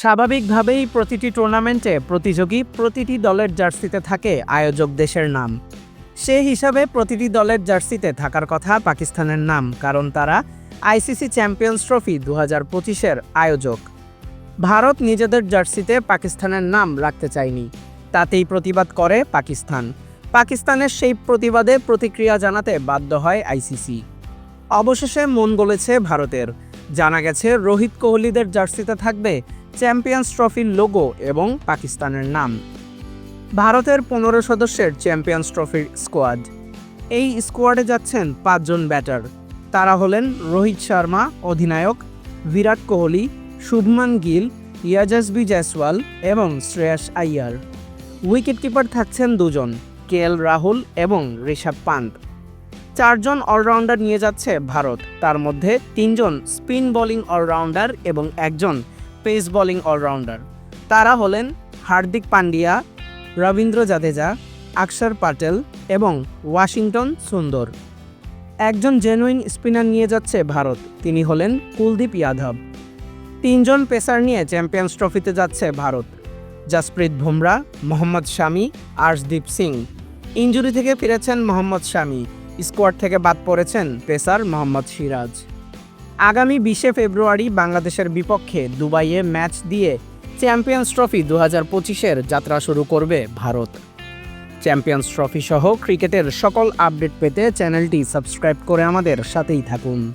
স্বাভাবিকভাবেই প্রতিটি টুর্নামেন্টে প্রতিযোগী প্রতিটি দলের জার্সিতে থাকে আয়োজক দেশের নাম। সে হিসাবে প্রতিটি দলের জার্সিতে থাকার কথা পাকিস্তানের নাম, কারণ তারা আইসিসি চ্যাম্পিয়ন্স ট্রফি দু হাজার পঁচিশের আয়োজক। ভারত নিজেদের জার্সিতে পাকিস্তানের নাম রাখতে চায়নি। তাতেই প্রতিবাদ করে পাকিস্তান। পাকিস্তানের সেই প্রতিবাদে প্রতিক্রিয়া জানাতে বাধ্য হয় আইসিসি। অবশেষে মন গলেছে ভারতের। জানা গেছে, রোহিত কোহলিদের জার্সিতে থাকবে চ্যাম্পিয়ন্স ট্রফির লোগো এবং পাকিস্তানের নাম। ভারতের পনেরো সদস্যের চ্যাম্পিয়ন্স ট্রফির স্কোয়াড। এই স্কোয়াডে যাচ্ছেন পাঁচজন ব্যাটার। তারা হলেন রোহিত শর্মা, অধিনায়ক বিরাট কোহলি, শুভমান গিল, ইয়াজাসবি জয়সওয়াল এবং শ্রেয়াস আইয়ার। উইকেটকিপার থাকছেন দুজন কে এল রাহুল এবং ঋষভ পান্ত। চারজন অলরাউন্ডার নিয়ে যাচ্ছে ভারত। তার মধ্যে তিনজন স্পিন বোলিং অলরাউন্ডার এবং একজন পেস বোলিং অলরাউন্ডার। তারা হলেন হার্দিক পান্ডিয়া রবীন্দ্র জাদেজা আকসর পাটেল এবং ওয়াশিংটন সুন্দর। একজন জেনুইন স্পিনার নিয়ে যাচ্ছে ভারত। তিনি হলেন কুলদীপ যাদব। তিনজন পেসার নিয়ে চ্যাম্পিয়ন্স ট্রফিতে যাচ্ছে ভারত। জাসপ্রীত বুমরা, মোহাম্মদ শামি, আর্শদীপ সিং। ইঞ্জুরি থেকে ফিরেছেন মোহাম্মদ শামি। স্কোয়াড থেকে বাদ পড়েছেন পেসার মোহাম্মদ সিরাজ। আগামী বিশে ফেব্রুয়ারি বাংলাদেশের বিপক্ষে দুবাইয়ে ম্যাচ দিয়ে চ্যাম্পিয়ন্স ট্রফি দু হাজার পঁচিশের যাত্রা শুরু করবে ভারত। চ্যাম্পিয়ন্স ট্রফি সহ ক্রিকেটের সকল আপডেট পেতে চ্যানেলটি সাবস্ক্রাইব করে আমাদের সাথেই থাকুন।